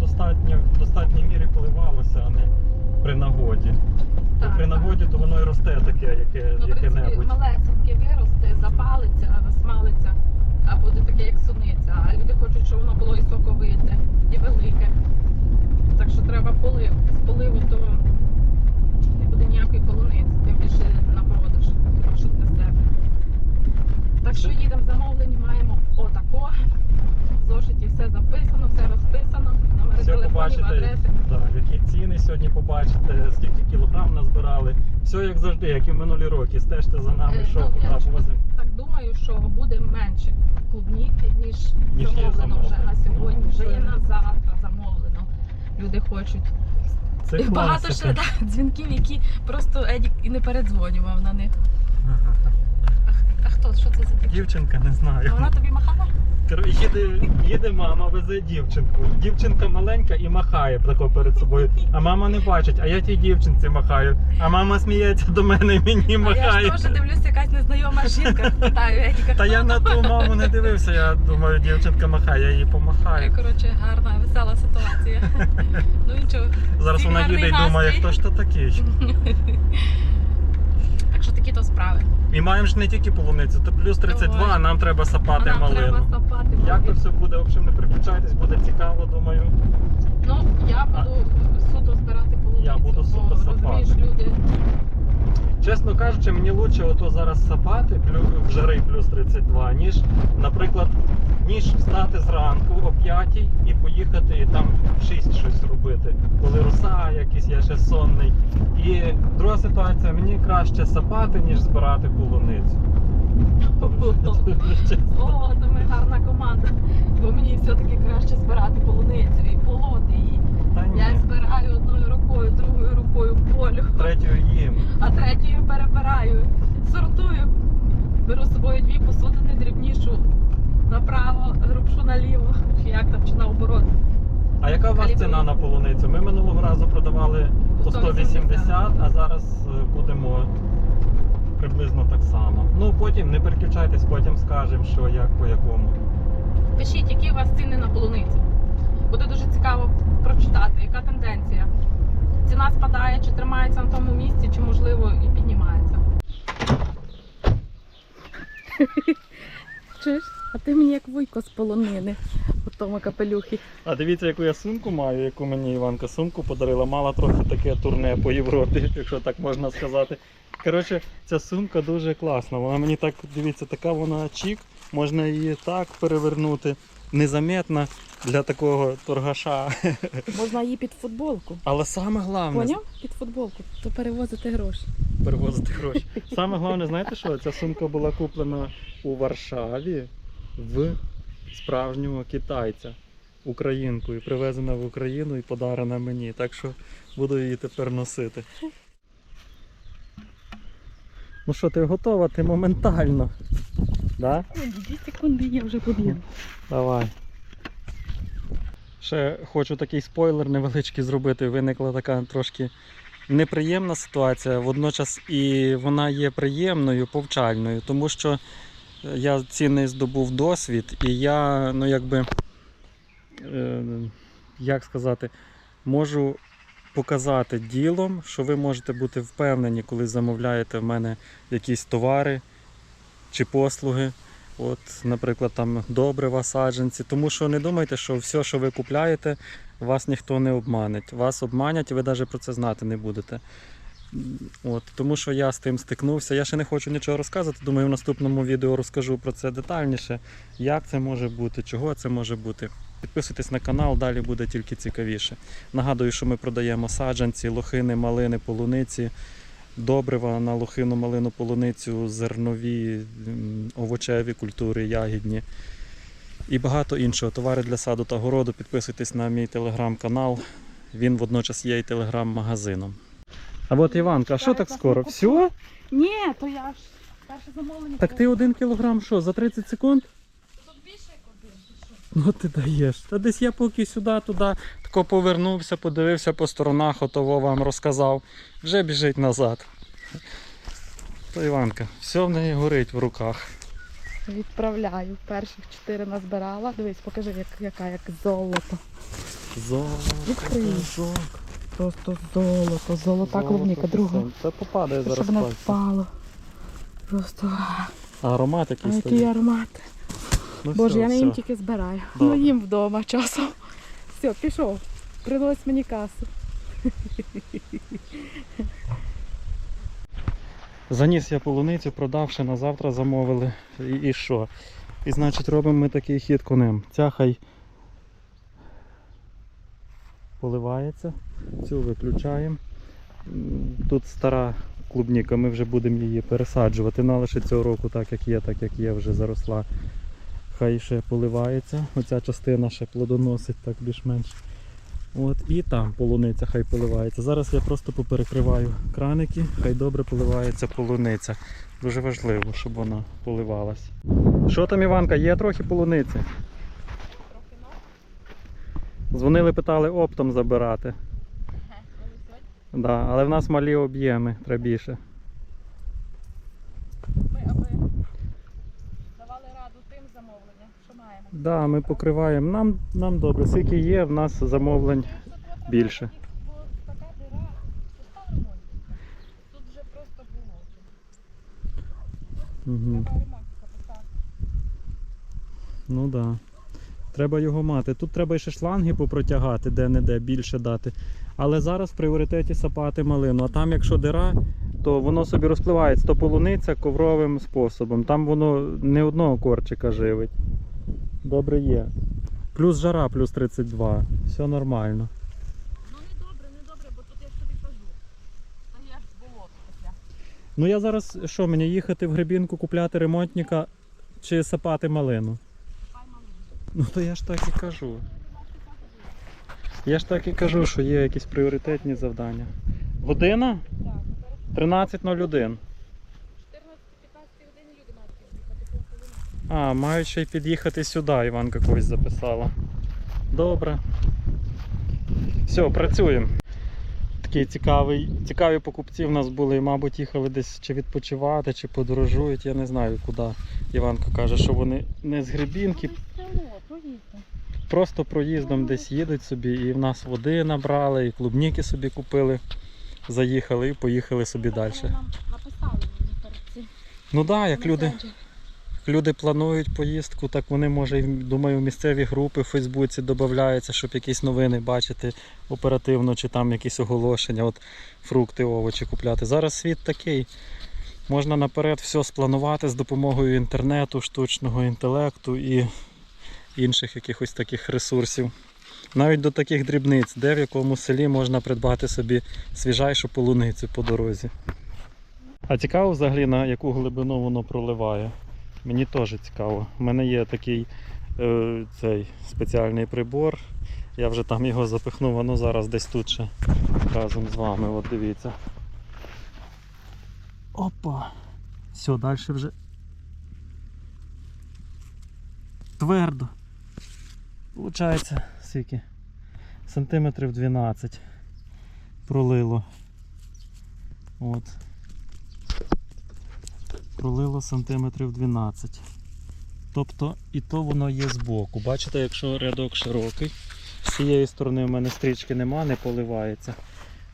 достатньо, в достатній мірі поливалося, а не при нагоді. Бо Так, при так. нагоді то воно і росте таке, яке, Ну, в принципі, яке-небудь. малесеньке виросте, запалиться, засмалиться, а буде таке, як суниця. А люди хочуть, щоб воно було і соковите, і велике. Так що треба полив. Без поливу то не буде ніякої полуниці, тим більше на продаж, що для себе. Так що їдемо замовлені, маємо отако. В зошиті все записано, все розписано, номери Все телефонів, адреси. так, які ціни сьогодні побачите, скільки кілограм назбирали. Все як завжди, як і в минулі роки. Стежте за нами, Е, що ну, куди я. Так думаю, що буде менше клубніки, ніж, Ніж замовлено вже на сьогодні, вже є на завтра замовлено. Люди хочуть. Це І багато ще класика. да, дзвінків, які просто Едік і не передзвонював на них. А, х- а хто? Що це за дівчинка? Дівчинка, не знаю. А вона тобі махала? Кер- Їде, їде мама, везе дівчинку. Дівчинка маленька і махає тако перед собою. А мама не бачить, а я тій дівчинці махаю. А мама сміється до мене і мені А я махає. ж теж дивлюся, якась незнайома жінка. Питаю. Та хто я на ту маму не дивився, я думаю, дівчинка махає, я Е, помахаю. Коротше, гарна, весела ситуація. Ну нічого. Зараз всім вона їде і думає, настрій. хто ж то такий. Так що такі то справи. І маємо ж не тільки полуницю, то плюс 32, а нам треба сапати Нам треба сапати Як то малину. все буде, в общем, не переключайтесь, буде цікаво, думаю. Ну, я буду суто збирати полуницю. Я буду бо, суто розумієш, сапати. люди. Чесно кажучи, мені лучше ото зараз сапати плю- в жари плюс 32, ніж, наприклад, ніж встати зранку о 5 і поїхати і там в 6 щось робити. Коли роса якийсь, я ще сонний. І друга ситуація, мені краще сапати, ніж збирати полуницю. О, то ми гарна команда. Бо мені все-таки краще збирати полуницю і полоти її. Я збираю одною рукою, другою рукою полю, третьою їм. а третьою перебираю, сортую. Беру з собою дві посудини дрібнішу направо, грубшу наліво, чи як там, чи наоборот. А яка у вас ціна на полуницю? Ми минулого разу продавали по 180, а зараз е, будемо приблизно так само. Ну потім не переключайтесь, потім скажемо, що як по якому. Пишіть, які у вас ціни на полуницю. Буде дуже цікаво прочитати, яка тенденція. Ціна спадає, чи тримається на тому місці, чи можливо і піднімається. Чуєш? А ти мені як вуйко з полонини у тому капелюхі. А дивіться, яку я сумку маю, яку мені Іванка сумку подарила. Мала трохи таке турне по Європі, якщо так можна сказати. Коротше, ця сумка дуже класна. Вона мені так, дивіться, така вона чік, можна її так перевернути. Незаметна для такого торгаша. Можна її під футболку. Але саме головне, Поняв? Під футболку, то перевозити гроші. перевозити гроші. Саме головне, знаєте що? Ця сумка була куплена у Варшаві в справжнього китайця, українкою, привезена в Україну і подарена мені. Так що буду її тепер носити. Ну що, ти готова? Ти моментально. Да? Дві секунди я вже подію. Давай. Ще хочу такий спойлер невеличкий зробити. Виникла така трошки неприємна ситуація, водночас і вона є приємною, повчальною, тому що я цінний здобув досвід, і я, ну якби, е, як сказати, можу показати ділом, що ви можете бути впевнені, коли замовляєте в мене якісь товари чи послуги. От, наприклад, там добрива, саджанці. Тому що не думайте, що все, що ви купляєте, вас ніхто не обманить. Вас обманять, і ви навіть про це знати не будете. От, тому що я з тим стикнувся. Я ще не хочу нічого розказувати. Думаю, в наступному відео розкажу про це детальніше, як це може бути, чого це може бути. Підписуйтесь на канал, далі буде тільки цікавіше. Нагадую, що ми продаємо саджанці, лохини, малини, полуниці, добрива на лохину, малину, полуницю, зернові, овочеві культури, ягідні. І багато іншого. Товари для саду та городу. Підписуйтесь на мій телеграм-канал. Він водночас є і телеграм-магазином. А от Іванка, а що так скоро? Все? Ні, то я ж перше замовлення. Так ти один кілограм що, за 30 секунд? Тут більше як. Ну ти даєш. Та десь я поки сюди, туди, тако повернувся, подивився по сторонах, отого вам розказав. Вже біжить назад. То Іванка, все в неї горить в руках. Відправляю. Перших чотири назбирала. Дивись, покажи, як, яка як золото. Золото, Відкрий. кажок, Просто золото, золота клубніка, друга. Це попадає зараз. Щоб не пальці. впало. Просто аромат а який аромат. Ну, Боже, все, я не все. їм тільки збираю. Добре. Ну їм вдома часом. Все, пішов. Принось мені касу. Заніс я полуницю, продавши, на завтра замовили. І, і що? І значить робимо ми такий хід конем. Ця хай поливається, цю виключаємо. Тут стара клубніка, ми вже будемо її пересаджувати. Але ще цього року так як є, так як є, вже заросла. Хай ще поливається. Оця частина ще плодоносить так більш-менш. От, і там полуниця хай поливається. Зараз я просто поперекриваю краники, хай добре поливається полуниця. Дуже важливо, щоб вона поливалась. Що там, Іванка, є трохи полуниці? Дзвонили, питали оптом забирати. Да, але в нас малі об'єми, треба більше. Ми аби давали раду тим замовленням, що маємо. Да, ми покриваємо. Нам, нам добре. Скільки є, в нас замовлень. Більше. Тут вже просто було. Угу. Ну так. Да. Треба його мати. Тут треба ще шланги попротягати, де-не-де більше дати. Але зараз в пріоритеті сапати малину. А там, якщо дира, то воно собі розпливається, то полуниця ковровим способом. Там воно не одного корчика живить. Добре є. Плюс жара, плюс 32. Все нормально. Ну не добре, не добре, бо тут я ж тобі кажу. Та я ж болото таке. Ну я зараз що, мені їхати в грибінку купляти ремонтника чи сапати малину? Ну то я ж так і кажу. Я ж так і кажу, що є якісь пріоритетні завдання. Година? Так, 13.01. 14-15 годин люди мають під'їхати. А, мають ще й під'їхати сюди, Іванка когось записала. Добре. Все, працюємо. Такий цікавий, цікаві покупці в нас були, мабуть, їхали десь чи відпочивати, чи подорожують, я не знаю куди. Іванка каже, що вони не з грибінки, Село, проїзд. просто проїздом десь їдуть собі, і в нас води набрали, і клубніки собі купили, заїхали і поїхали собі далі. Нам написали мені перед цим. Ну так, як люди. Люди планують поїздку, так вони може, думаю, в місцеві групи в Фейсбуці додаються, щоб якісь новини бачити оперативно, чи там якісь оголошення, от фрукти, овочі купляти. Зараз світ такий. Можна наперед все спланувати з допомогою інтернету, штучного інтелекту і інших якихось таких ресурсів. Навіть до таких дрібниць, де в якому селі можна придбати собі свіжайшу полуницю по дорозі. А цікаво взагалі на яку глибину воно проливає. Мені теж цікаво. У мене є такий е, цей спеціальний прибор. Я вже там його запихнув, воно зараз десь тут ще разом з вами. От дивіться. Опа! Все, далі вже твердо. Получається, скільки? Сантиметрів 12 пролило. От пролило сантиметрів 12. Тобто і то воно є збоку. Бачите, якщо рядок широкий, з цієї сторони в мене стрічки нема, не поливається.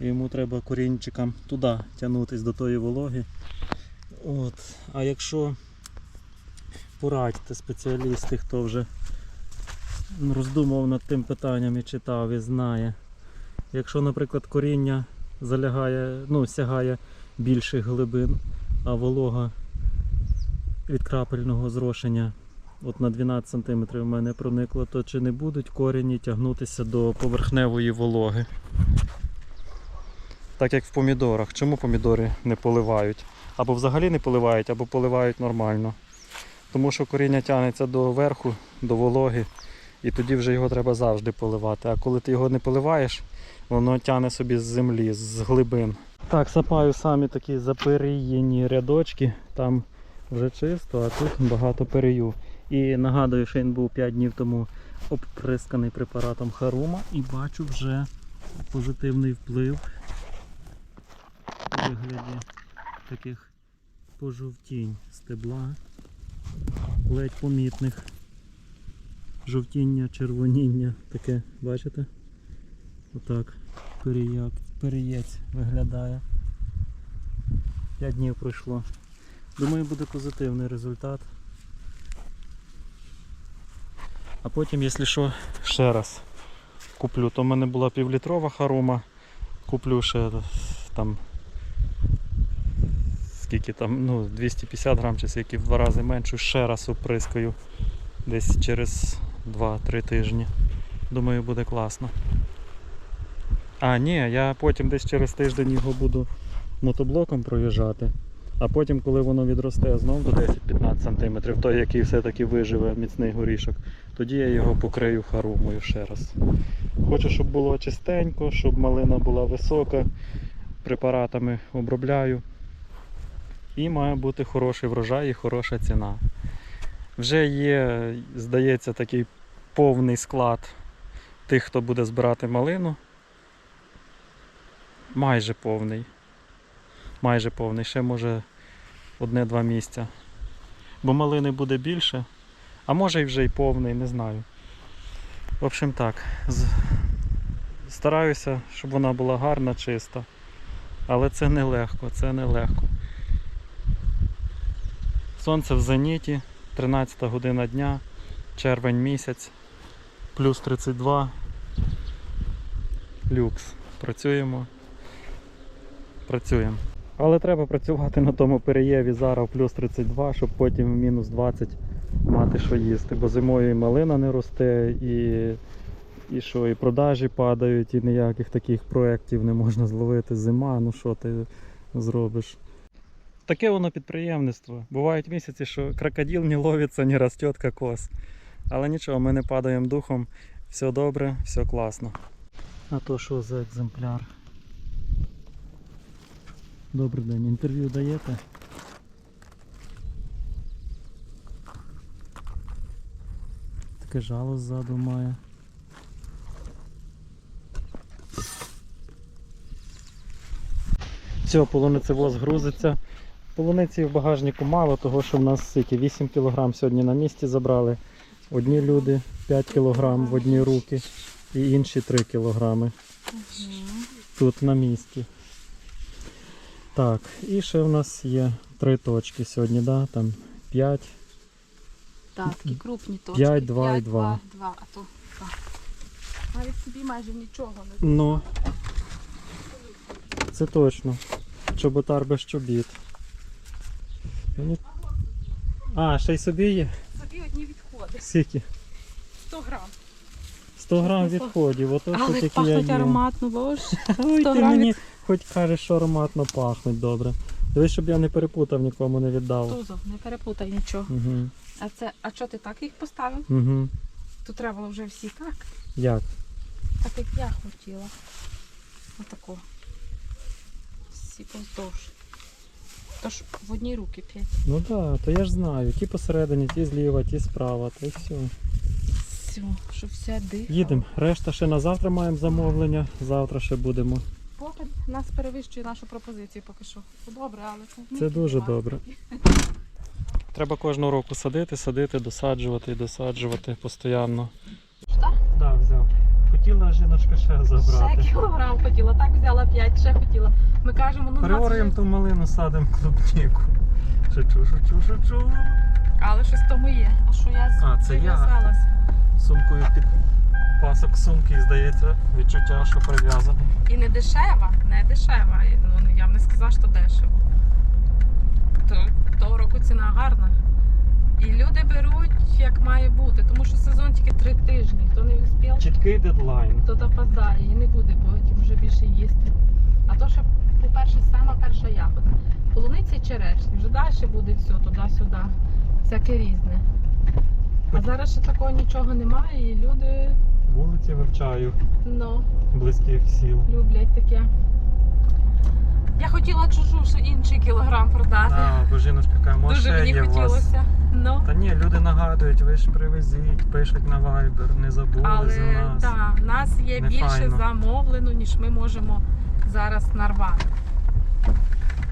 Йому треба корінчикам туди тягнутися до тої вологи. От. А якщо порадьте спеціалісти, хто вже роздумав над тим питанням і читав і знає. Якщо, наприклад, коріння залягає, ну, сягає більших глибин, а волога від крапельного зрошення от на 12 см в мене проникло, то чи не будуть корені тягнутися до поверхневої вологи? Так як в помідорах. Чому помідори не поливають? Або взагалі не поливають, або поливають нормально. Тому що коріння тягнеться до верху, до вологи, і тоді вже його треба завжди поливати. А коли ти його не поливаєш, воно тягне собі з землі, з глибин. Так, сапаю самі такі заперіяні рядочки, там вже чисто, а тут багато перею. І нагадую, що він був 5 днів тому обприсканий препаратом Харума і бачу вже позитивний вплив у вигляді таких пожовтінь стебла, ледь помітних. Жовтіння, червоніння, таке, бачите? Отак переяк, переєць виглядає. 5 днів пройшло. Думаю, буде позитивний результат. А потім, якщо що, ще раз куплю. То в мене була півлітрова харума. Куплю ще там скільки там, ну, 250 грам чи скільки в два рази меншу, ще раз оприскаю десь через 2-3 тижні. Думаю, буде класно. А, ні, я потім десь через тиждень його буду мотоблоком проїжджати. А потім, коли воно відросте знов до 10-15 см, той, який все-таки виживе міцний горішок, тоді я його покрию харумою ще раз. Хочу, щоб було чистенько, щоб малина була висока, препаратами обробляю. І має бути хороший врожай і хороша ціна. Вже є, здається, такий повний склад тих, хто буде збирати малину. Майже повний. Майже повний, ще може одне-два місця. Бо малини буде більше, а може і вже й повний, не знаю. В общем так, стараюся, щоб вона була гарна, чиста. Але це нелегко, це нелегко. Сонце в зеніті, 13 година дня, червень місяць, плюс 32. Люкс. Працюємо. Працюємо. Але треба працювати на тому переєві зараз в плюс 32, щоб потім в мінус 20 мати що їсти. Бо зимою і малина не росте, і, і що, і продажі падають, і ніяких таких проєктів не можна зловити. Зима, ну що ти зробиш? Таке воно підприємництво. Бувають місяці, що крокодил не ловиться, не росте кокос. Але нічого, ми не падаємо духом, все добре, все класно. А то що за екземпляр? Добрий день, інтерв'ю даєте? Таке жало ззаду має. Все, полуницевоз грузиться. Полуниці в багажнику мало, того що в нас скільки 8 кг сьогодні на місці забрали. Одні люди 5 кг в одні руки і інші 3 кг тут на місці. Так, і ще в нас є три точки сьогодні, да? там 5. Так, такі крупні точки. П'ять, два і П'ять, два. два, а то два. Навіть собі майже нічого не Ну, це точно. Чоботар без чобіт. Мені- А, ще й собі є? Собі одні відходи. Скільки? 100 грам. 100 грам відходів, ото що Але тільки я пахнуть їм. ароматно, боже. Ой, 100 ти грам мені хоч кажеш, що ароматно пахнуть добре. Дивись, щоб я не перепутав, нікому не віддав. Тузо, не перепутай нічого. Угу. А це, а що ти так їх поставив? Угу. Тут треба було вже всі так, Як? так як я хотіла. Отако. Всі поздовж. Тож в одній руки п'ять. Ну так, да, то я ж знаю. Ті посередині, ті зліва, ті справа, то й все. Все, щоб все дихало. Їдемо. Решта ще на завтра маємо замовлення. Завтра ще будемо. Поки нас перевищує нашу пропозицію поки що. Добре, але це, Це дуже добре. Треба кожного року садити, садити, досаджувати і досаджувати постійно. Хотіла жіночка ще Ще кілограм хотіла, так взяла 5, ще хотіла. Ми кажемо, ну 20 ту малину, садимо клубніку. Шучу, шучу, шучу. Але щось тому є. А що я А, це я. прив'язалась. Сумкою під пасок сумки і здається відчуття, що прив'язаний. І не дешева, не дешева. І, Ну, я б не сказала, що дешево. То, того року ціна гарна. І люди беруть, як має бути, тому що сезон тільки три тижні. Хто не успів, Чіткий дедлайн. то опоздає і не буде потім вже більше їсти. А то ще, по-перше, сама перша ягода. Полуниця і черешня. Вже далі буде все туди-сюди. Всяке різне. А зараз ще такого нічого немає, і люди Вулиці вивчаю ну, близьких сіл. люблять таке. Я хотіла чужу ще інший кілограм продати. А, бо жіночка каже, може Дуже мені є у вас. хотілося. Ну, Та ні, люди нагадують, ви ж привезіть, пишуть на Viber, не забули за але нас. да, в нас є Не більше файно. замовлено, ніж ми можемо зараз нарвати.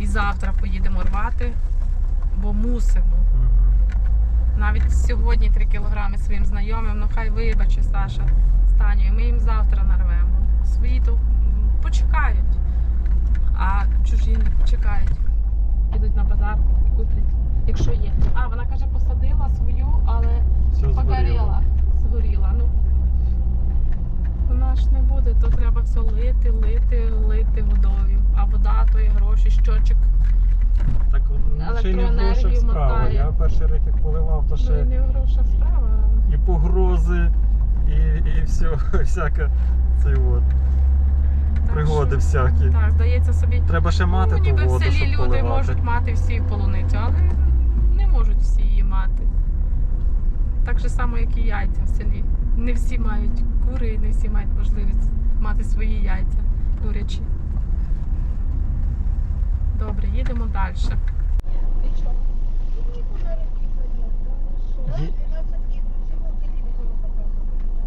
І завтра поїдемо рвати, бо мусимо. Мгм. Навіть сьогодні 3 кілограми своїм знайомим, ну хай вибаче Саша з Танею, ми їм завтра нарвемо. Свої то м, почекають, а чужі не почекають. Підуть на базар і куплять, якщо є. А, вона каже, посадила свою, але Все погоріла, згоріла. Ну, вона ж не буде, то треба все лити, лити, лити водою. А вода то є гроші, щочик. Так ну, ще не в грошах справа. мотає. Я перший рік як поливав, то Ну, ще не в грошах справа. і погрози, і, і все, всяке це от, пригоди всякі. Так, здається собі. Треба ще мати ну, ту ніби воду, в селі щоб люди поливати. можуть мати всі полуницю, але не можуть всі її мати. Так же само, як і яйця в селі. Не всі мають кури, не всі мають можливість мати свої яйця курячі. Добре, їдемо далі.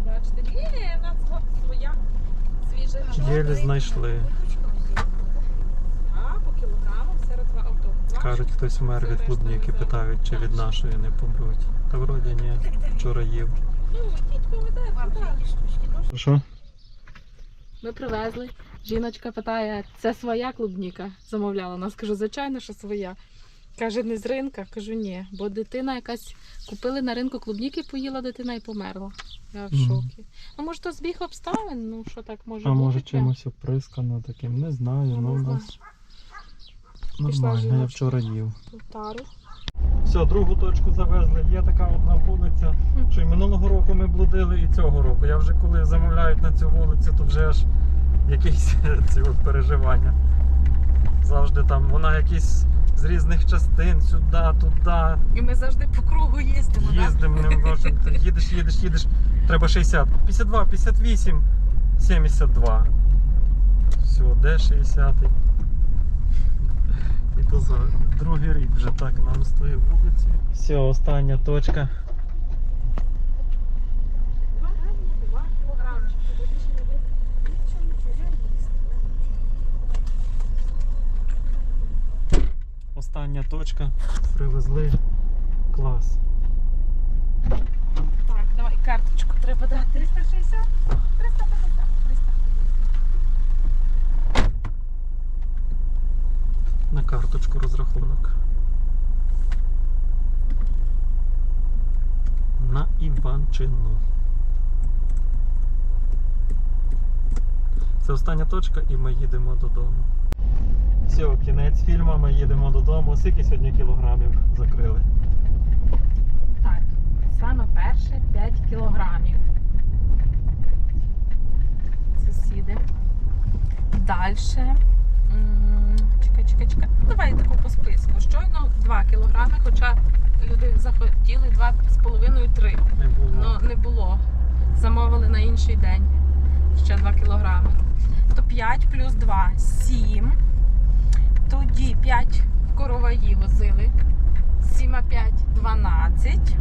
Бачите, ні, в нас своя. Єлі знайшли. А, по кілограму серед два авто. Кажуть, хтось вмер від клубніки, питають, чи від нашої не помруть. Та вроді ні, вчора їв. Що? Ми привезли. Жіночка питає, це своя клубніка? Замовляла нас. Кажу, звичайно, що своя. Каже, не з ринка. Кажу, ні. Бо дитина якась купили на ринку клубніки, поїла дитина і померла. Я в шокі. Ну, може, то збіг обставин, ну що так може А бути. може чимось оприскано таким, не знаю, Ну, ну у нас нормально, я вчора їв. Тару. Все, другу точку завезли. Є така одна вулиця, Мгм. що й минулого року ми блудили, і цього року. Я вже коли замовляють на цю вулицю, то вже аж якісь ці от переживання. Завжди там вона якісь з різних частин, сюди, туди. І ми завжди по кругу їздимо. Їздимо, не можемо. Їдеш, їдеш, їдеш. Треба 60. 52, 58, 72. Все, де 60? І то за другий рік вже так нам з тої вулиці. Все, остання точка. Два кілограми. Остання точка. Привезли клас. Так, давай карточку треба дати. 360? 350. 350. На карточку розрахунок. На Іванчину. Це остання точка і ми їдемо додому. Все, кінець фільму, ми їдемо додому. Скільки сьогодні кілограмів закрили? Так, саме перше 5 кілограмів. Сусіди. Далі. Чекай, чекай, чекай. Ну, Давай таку по списку. Щойно 2 кілограми, хоча люди захотіли 2,5-3. Не було. Ну, не було. Замовили на інший день. Ще 2 кілограми. То 5 плюс 2 7. Тоді 5 короваї возили. 7 а 5 12.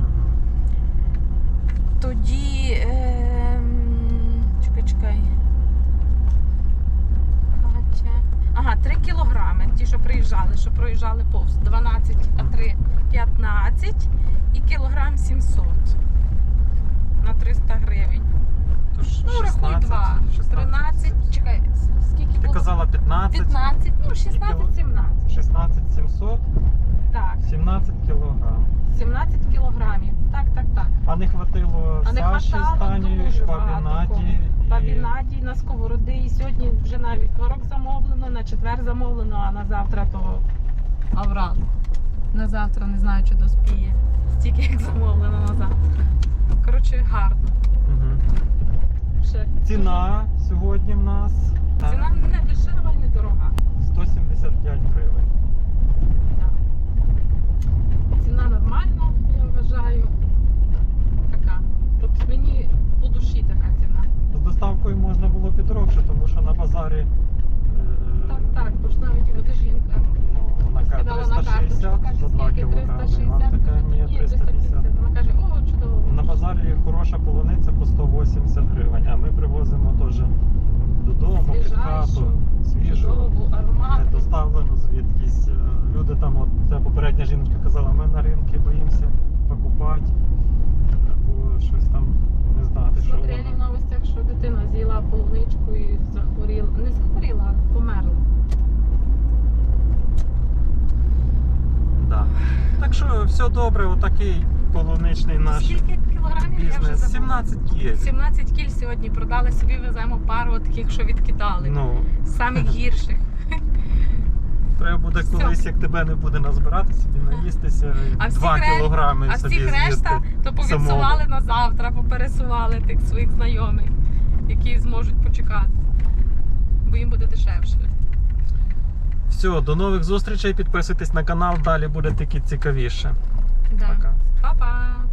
Тоді. ем, чекай, чекай. Ага, 3 кілограми. Ті, що приїжджали, що проїжджали повз. 12, а 3 15 і кілограм 700. На 300 гривень. Тож Ну, рахуй 2. 13, чекай, с- скільки Ти було? Казала 15, 15, ну 16, 17. 16 700, Так, 17 кілограм. 17 кілограмів. Так, так, так. А не хватило А не Саші хватало Стані, дуже бабі багато Наді. і- Бабі Наді на сковороди. І сьогодні вже на вівторок замовлено, на четвер замовлено, а на завтра то Аврал. На завтра не знаю, чи доспіє. Стільки як замовлено на завтра. Коротше, гарно. Мгм. Ще Ціна сьогодні в нас Ціна не дешева і не дорога. 175 гривень. Да. Ціна нормальна, я вважаю. Така. От мені по душі така ціна. З доставкою можна було підрогше, тому що на базарі. е, Так, так, бо ж навіть от Ні, 350. Вона каже, о, чудово. На базарі хороша полуниця по 180 гривень, а ми привозимо теж додому, під хату, Свіжайшу, свіжу, чудову, не ароматну. доставлену звідкись. Е, Люди там, от ця попередня жіночка казала, ми на ринки боїмося покупати, е, бо щось там не знати, що Смотрели в воно. новостях, що дитина з'їла полуничку і захворіла. Не захворіла, а померла. Да. Так що все добре, отакий полуничний наш Скільки кілограмів я вже бізнес. забула? 17 кіль. 17 кіль сьогодні продали собі, веземо пару таких, що відкидали. Ну, Самих гірших. треба буде Всьо. колись, як тебе не буде назбирати, собі наїстися А всіх 2 ре- кілограми А собі всіх решта з'їсти. то повідсували на завтра, попересували тих своїх знайомих, які зможуть почекати. Бо їм буде дешевше. Все, до нових зустрічей. Підписуйтесь на канал, далі буде тільки цікавіше. Да. Пока. Па-па!